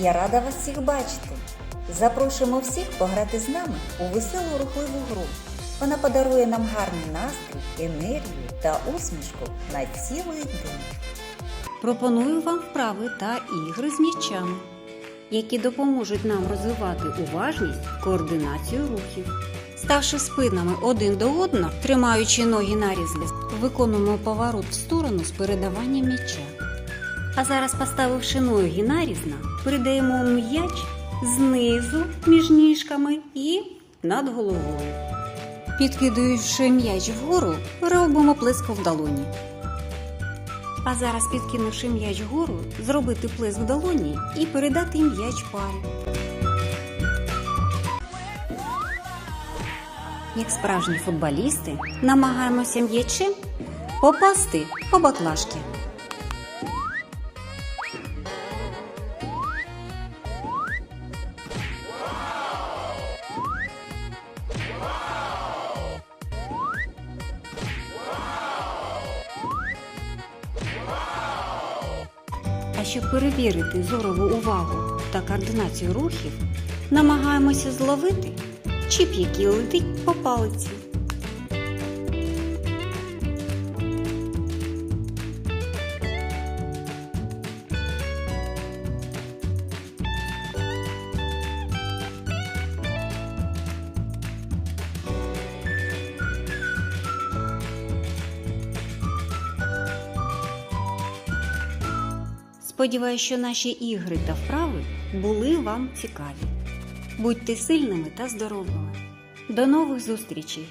Я рада вас всіх бачити. Запрошуємо всіх пограти з нами у веселу рухливу гру. Вона подарує нам гарний настрій, енергію та усмішку на цілий день. Пропоную вам вправи та ігри з м'ячами, які допоможуть нам розвивати уважність, координацію рухів. Ставши спинами один до одного, тримаючи ноги нарізли, виконуємо поворот в сторону з передаванням м'яча. А зараз, поставивши ноги нарізно, передаємо м'яч знизу між ніжками і над головою. Підкидуючи м'яч вгору, робимо плеск в долоні. А зараз, підкинувши м'яч вгору, зробити плеск в долоні і передати м'яч парі. Як справжні футболісти, намагаємося м'ячем попасти по баклажки. А щоб перевірити зорову увагу та координацію рухів, намагаємося зловити чіп, який летить по палиці. Сподіваюсь, що наші ігри та вправи були вам цікаві. Будьте сильними та здоровими. До нових зустрічей!